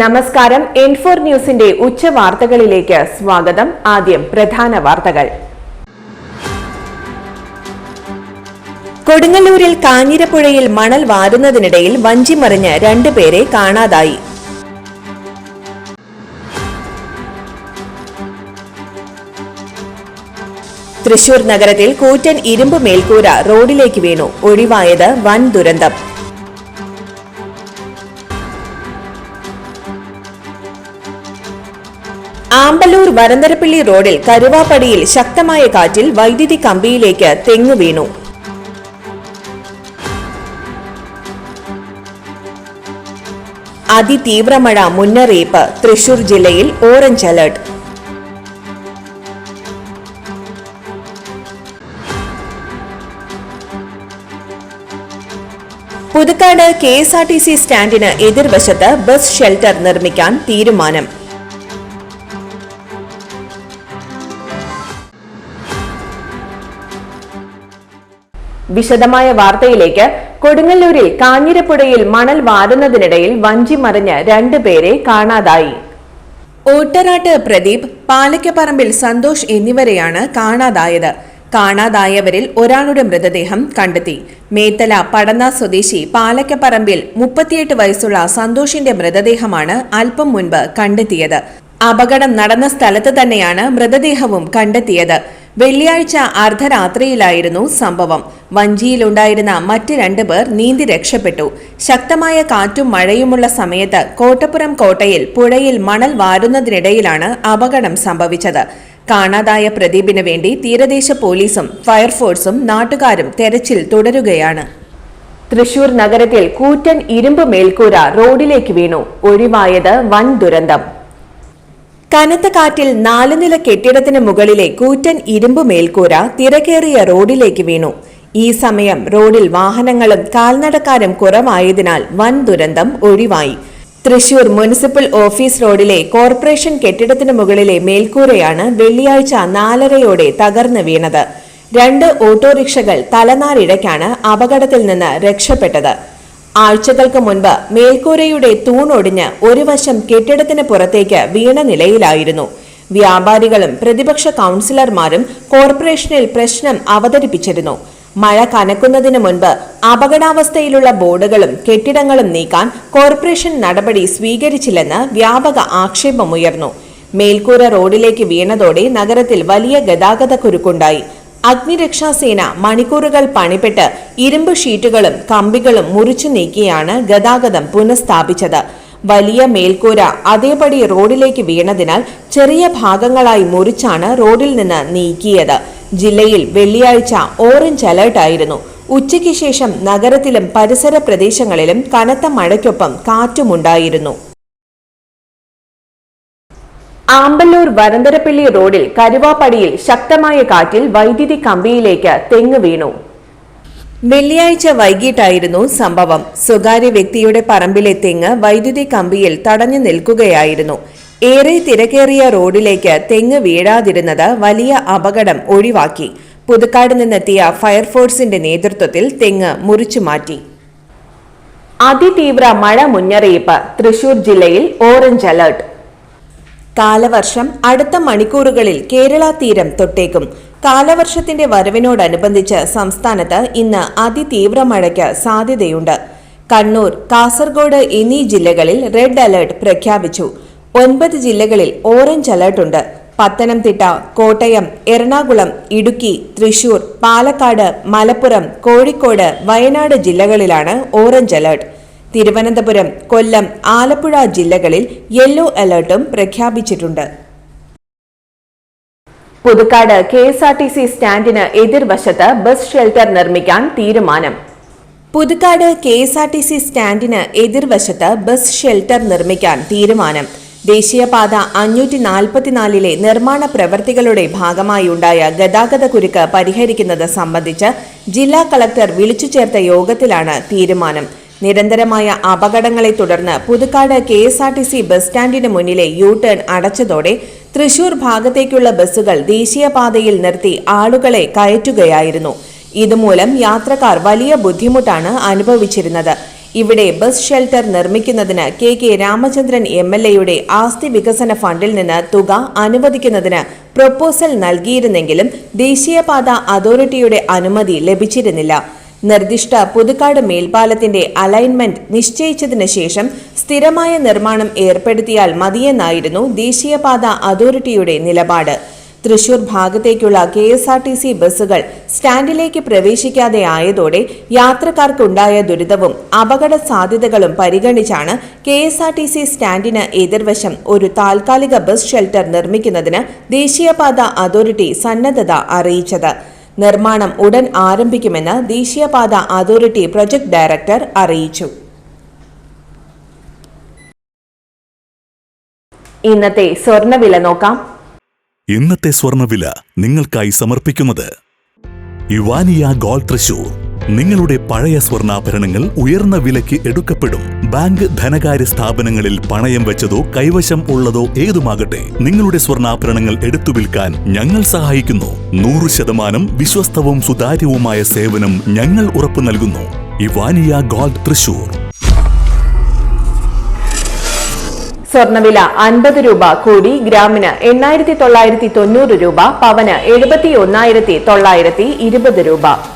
നമസ്കാരം. എൻഫോർ ന്യൂസിന്റെ ഉച്ച വാർത്തകളിലേക്ക് സ്വാഗതം. ആദ്യം പ്രധാന വാർത്തകൾ. കൊടുങ്ങല്ലൂരിൽ കാഞ്ഞിരപ്പുഴയിൽ മണൽ വാരുന്നതിനിടയിൽ വഞ്ചിമറിഞ്ഞ് രണ്ടുപേരെ കാണാതായി. തൃശൂർ നഗരത്തിൽ കൂറ്റൻ ഇരുമ്പ് മേൽക്കൂര റോഡിലേക്ക് വീണു. ഒഴിവായത് വൻ ദുരന്തം. ആമ്പല്ലൂർ വരന്തരപ്പള്ളി റോഡിൽ കരുവാപ്പടിയിൽ ശക്തമായ കാറ്റിൽ വൈദ്യുതി കമ്പിയിലേക്ക് തെങ്ങ് വീണു. അതിതീവ്ര മഴ മുന്നറിയിപ്പ് തൃശൂർ ജില്ലയിൽ orange alert. Puthukkad K S R T C സ്റ്റാൻഡിന് എതിർവശത്ത് ബസ് ഷെൽട്ടർ നിർമ്മിക്കാൻ തീരുമാനം. വിശദമായ വാർത്തയിലേക്ക് കൊടുങ്ങല്ലൂരിൽ കാഞ്ഞിരപ്പുഴയിൽ മണൽ വാരുന്നതിനിടയിൽ വഞ്ചി മറിഞ്ഞ് രണ്ടുപേരെ കാണാതായി. ഓട്ടറാട്ട് പ്രദീപ് പാലക്കപ്പറമ്പിൽ സന്തോഷ് എന്നിവരെയാണ് കാണാതായത്. കാണാതായവരിൽ ഒരാളുടെ മൃതദേഹം കണ്ടെത്തി. മേത്തല പടന്ന സ്വദേശി പാലക്കപ്പറമ്പിൽ മുപ്പത്തിയെട്ട് വയസ്സുള്ള സന്തോഷിന്റെ മൃതദേഹമാണ് അല്പം മുൻപ് കണ്ടെത്തിയത്. അപകടം നടന്ന സ്ഥലത്ത് തന്നെയാണ് മൃതദേഹവും കണ്ടെത്തിയത്. വെള്ളിയാഴ്ച അർദ്ധരാത്രിയിലായിരുന്നു സംഭവം. വഞ്ചിയിലുണ്ടായിരുന്ന മറ്റ് രണ്ടുപേർ നീന്തി രക്ഷപ്പെട്ടു. ശക്തമായ കാറ്റും മഴയുമുള്ള സമയത്ത് കോട്ടപ്പുറം കോട്ടയിൽ പുഴയിൽ മണൽ വാരുന്നതിനിടയിലാണ് അപകടം സംഭവിച്ചത്. കാണാതായ പ്രദീപിന് വേണ്ടി തീരദേശ പോലീസും ഫയർഫോഴ്സും നാട്ടുകാരും തെരച്ചിൽ തുടരുകയാണ്. തൃശൂർ നഗരത്തിൽ കൂറ്റൻ ഇരുമ്പ് മേൽക്കൂര റോഡിലേക്ക് വീണു. ഒഴിവായത് വൻ ദുരന്തം. കനത്ത കാറ്റിൽ നാലുനില കെട്ടിടത്തിന് മുകളിലെ കൂറ്റൻ ഇരുമ്പ് മേൽക്കൂര തിരക്കേറിയ റോഡിലേക്ക് വീണു. ഈ സമയം റോഡിൽ വാഹനങ്ങളും കാൽനടക്കാരും കുറവായതിനാൽ വൻ ദുരന്തം ഒഴിവായി. തൃശൂർ മുനിസിപ്പൽ ഓഫീസ് റോഡിലെ കോർപ്പറേഷൻ കെട്ടിടത്തിന് മുകളിലെ മേൽക്കൂരയാണ് വെള്ളിയാഴ്ച നാലരയോടെ തകർന്നു വീണത്. രണ്ട് ഓട്ടോറിക്ഷകൾ തലനാരിഴയ്ക്കാണ് അപകടത്തിൽ നിന്ന് രക്ഷപ്പെട്ടത്. ആഴ്ചകൾക്ക് മുൻപ് മേൽക്കൂരയുടെ തൂണൊടിഞ്ഞ് ഒരു വശം കെട്ടിടത്തിന് പുറത്തേക്ക് വീണ നിലയിലായിരുന്നു. വ്യാപാരികളും പ്രതിപക്ഷ കൗൺസിലർമാരും കോർപ്പറേഷനിൽ പ്രശ്നം അവതരിപ്പിച്ചിരുന്നു. മഴ കനക്കുന്നതിന് മുൻപ് അപകടാവസ്ഥയിലുള്ള ബോർഡുകളും കെട്ടിടങ്ങളും നീക്കാൻ കോർപ്പറേഷൻ നടപടി സ്വീകരിച്ചില്ലെന്ന് വ്യാപക ആക്ഷേപമുയർന്നു. മേൽക്കൂര റോഡിലേക്ക് വീണതോടെ നഗരത്തിൽ വലിയ ഗതാഗത കുരുക്കുണ്ടായി അഗ്നിരക്ഷാസേന മണിക്കൂറുകൾ പണിപ്പെട്ട് ഇരുമ്പ് ഷീറ്റുകളും കമ്പികളും മുറിച്ചു നീക്കിയാണ് ഗതാഗതം പുനഃസ്ഥാപിച്ചത്. വലിയ മേൽക്കൂര അതേപടി റോഡിലേക്ക് വീണതിനാൽ ചെറിയ ഭാഗങ്ങളായി മുറിച്ചാണ് റോഡിൽ നിന്ന് നീക്കിയത്. ജില്ലയിൽ വെള്ളിയാഴ്ച ഓറഞ്ച് അലർട്ട് ആയിരുന്നു. ഉച്ചയ്ക്ക് ശേഷം നഗരത്തിലും പരിസര പ്രദേശങ്ങളിലും കനത്ത മഴയ്ക്കൊപ്പം കാറ്റുമുണ്ടായിരുന്നു. ആമ്പല്ലൂർ വരന്തരപ്പള്ളി റോഡിൽ കരുവാപ്പടിയിൽ ശക്തമായ കാറ്റിൽ വൈദ്യുതി കമ്പിയിലേക്ക് തെങ്ങ് വീണു. വെള്ളിയാഴ്ച വൈകിട്ടായിരുന്നു സംഭവം. സ്വകാര്യ വ്യക്തിയുടെ പറമ്പിലെ തെങ്ങ് വൈദ്യുതി കമ്പിയിൽ തടഞ്ഞു നിൽക്കുകയായിരുന്നു. ഏറെ തിരക്കേറിയ റോഡിലേക്ക് തെങ്ങ് വീഴാതിരുന്നത് വലിയ അപകടം ഒഴിവാക്കി. പുതുക്കാട് നിന്നെത്തിയ ഫയർഫോഴ്സിന്റെ നേതൃത്വത്തിൽ തെങ്ങ് മുറിച്ചു മാറ്റി. അതിതീവ്ര മഴ മുന്നറിയിപ്പ് തൃശൂർ ജില്ലയിൽ ഓറഞ്ച് അലർട്ട്. കാലവർഷം അടുത്ത മണിക്കൂറുകളിൽ കേരള തീരം തൊട്ടേക്കും. കാലവർഷത്തിന്റെ വരവിനോടനുബന്ധിച്ച് സംസ്ഥാനത്ത് ഇന്ന് അതിതീവ്ര മഴയ്ക്ക് സാധ്യതയുണ്ട്. കണ്ണൂർ കാസർഗോഡ് എന്നീ ജില്ലകളിൽ റെഡ് അലർട്ട് പ്രഖ്യാപിച്ചു. ഒൻപത് ജില്ലകളിൽ ഓറഞ്ച് അലർട്ടുണ്ട് പത്തനംതിട്ട കോട്ടയം എറണാകുളം ഇടുക്കി തൃശൂർ പാലക്കാട് മലപ്പുറം കോഴിക്കോട് വയനാട് ജില്ലകളിലാണ് ഓറഞ്ച് അലർട്ട്. തിരുവനന്തപുരം കൊല്ലം ആലപ്പുഴ ജില്ലകളിൽ യെല്ലോ അലർട്ടും പ്രഖ്യാപിച്ചിട്ടുണ്ട്. Puthukkad K S R T C സ്റ്റാൻഡിന് എതിർവശത്ത് ബസ് ഷെൽട്ടർ നിർമ്മിക്കാൻ തീരുമാനം. Puthukkad K S R T C സ്റ്റാൻഡിന് എതിർവശത്ത് ബസ് ഷെൽട്ടർ നിർമ്മിക്കാൻ തീരുമാനം. ദേശീയപാത അഞ്ഞൂറ്റി നാൽപ്പത്തിനാലിലെ നിർമ്മാണ പ്രവൃത്തികളുടെ ഭാഗമായുണ്ടായ ഗതാഗത കുരുക്ക് പരിഹരിക്കുന്നത് സംബന്ധിച്ച് ജില്ലാ കളക്ടർ വിളിച്ചു ചേർത്ത യോഗത്തിലാണ് തീരുമാനം. നിരന്തരമായ അപകടങ്ങളെ തുടർന്ന് Puthukkad K S R T C bus സ്റ്റാൻഡിന് മുന്നിലെ യു ടേൺ അടച്ചതോടെ തൃശൂർ ഭാഗത്തേക്കുള്ള ബസ്സുകൾ ദേശീയപാതയിൽ നിർത്തി ആളുകളെ കയറ്റുകയായിരുന്നു. ഇതുമൂലം യാത്രക്കാർ വലിയ ബുദ്ധിമുട്ടാണ് അനുഭവിച്ചിരുന്നത്. ഇവിടെ ബസ് ഷെൽട്ടർ നിർമ്മിക്കുന്നതിന് K K Ramachandran M L എയുടെ ആസ്തി വികസന ഫണ്ടിൽ നിന്ന് തുക അനുവദിക്കുന്നതിന് പ്രപ്പോസൽ നൽകിയിരുന്നെങ്കിലും ദേശീയപാത അതോറിറ്റിയുടെ അനുമതി ലഭിച്ചിരുന്നില്ല. നിർദ്ദിഷ്ട പുതുക്കാട് മേൽപ്പാലത്തിന്റെ അലൈൻമെന്റ് നിശ്ചയിച്ചതിന് ശേഷം സ്ഥിരമായ നിർമ്മാണം ഏർപ്പെടുത്തിയാൽ മതിയെന്നായിരുന്നു ദേശീയപാത അതോറിറ്റിയുടെ നിലപാട്. തൃശൂർ ഭാഗത്തേക്കുള്ള K S R T C ബസ്സുകൾ സ്റ്റാൻഡിലേക്ക് പ്രവേശിക്കാതെ ആയതോടെ യാത്രക്കാർക്കുണ്ടായ ദുരിതവും അപകട സാധ്യതകളും പരിഗണിച്ചാണ് K S R T C സ്റ്റാൻഡിന് എതിർവശം ഒരു താൽക്കാലിക ബസ് ഷെൽട്ടർ നിർമ്മിക്കുന്നതിന് ദേശീയപാത അതോറിറ്റി സന്നദ്ധത അറിയിച്ചത്. നിർമ്മാണം ഉടൻ ആരംഭിക്കുമെന്ന് ദേശീയപാത അതോറിറ്റി പ്രൊജക്ട് ഡയറക്ടർ അറിയിച്ചു. ഇന്നത്തെ സ്വർണവില നോക്കാം. ഇന്നത്തെ സ്വർണവില നിങ്ങൾക്കായി സമർപ്പിക്കുന്നത് യുവാനിയ ഗോൾഡ് തൃശൂർ. നിങ്ങളുടെ പഴയ സ്വർണാഭരണങ്ങൾ ഉയർന്ന വിലയ്ക്ക് എടുക്കപ്പെടും. ബാങ്ക് ധനകാര്യ സ്ഥാപനങ്ങളിൽ പണയം വെച്ചതോ കൈവശം ഉള്ളതോ ഏതുമാകട്ടെ നിങ്ങളുടെ സ്വർണാഭരണങ്ങൾ എടുത്തു വിൽക്കാൻ ഞങ്ങൾ സഹായിക്കുന്നു. നൂറ് ശതമാനം വിശ്വസ്തവും സുതാര്യവുമായ സേവനം ഞങ്ങൾ ഉറപ്പു നൽകുന്നു. ഇവാനിയ ഗോൾഡ് തൃശൂർ. സ്വർണവില അൻപത് രൂപ കൂടി ഗ്രാമിന് എണ്ണായിരത്തി തൊള്ളായിരത്തി തൊണ്ണൂറ് രൂപ പവന് എഴുപത്തി ഒന്നായിരത്തി തൊള്ളായിരത്തി ഇരുപത് രൂപ.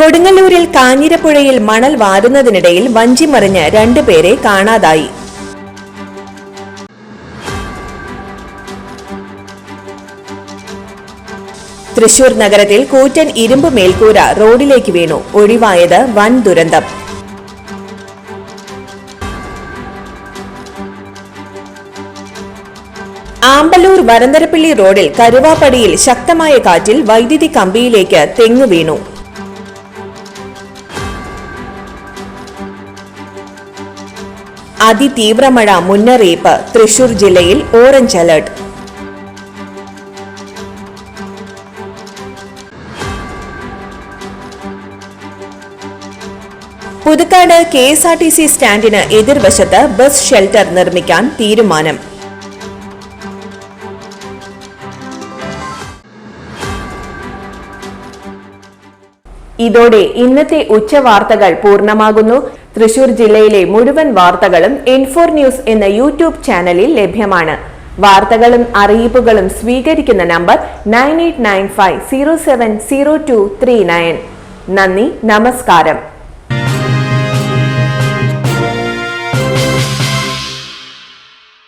കൊടുങ്ങല്ലൂരിൽ കാഞ്ഞിരപ്പുഴയിൽ മണൽ വാരുന്നതിനിടയിൽ വഞ്ചിമറിഞ്ഞ് രണ്ടുപേരെ കാണാതായി. തൃശൂർ നഗരത്തിൽ കൂറ്റൻ ഇരുമ്പ് മേൽക്കൂര റോഡിലേക്ക് വീണു. ഒഴിവായത് വൻ ദുരന്തം. ആമ്പല്ലൂർ വരന്തരപ്പള്ളി റോഡിൽ കരുവാപ്പടിയിൽ ശക്തമായ കാറ്റിൽ വൈദ്യുതി കമ്പിയിലേക്ക് തെങ്ങ് വീണു. അതിതീവ്രമഴ മുന്നറിയിപ്പ് തൃശൂർ ജില്ലയിൽ orange alert. Puthukkad K S R T C സ്റ്റാൻഡിന് എതിർവശത്ത് ബസ് ഷെൽട്ടർ നിർമ്മിക്കാൻ തീരുമാനം. ഇതോടെ ഇന്നത്തെ ഉച്ച വാർത്തകൾ പൂർണമാകുന്നു. തൃശൂർ ജില്ലയിലെ മുഴുവൻ വാർത്തകളും ഇൻഫോർ ന്യൂസ് എന്ന യൂട്യൂബ് ചാനലിൽ ലഭ്യമാണ്. വാർത്തകളും അറിയിപ്പുകളും സ്വീകരിക്കുന്ന number nine eight nine five zero seven zero two three nine. നന്ദി നമസ്കാരം.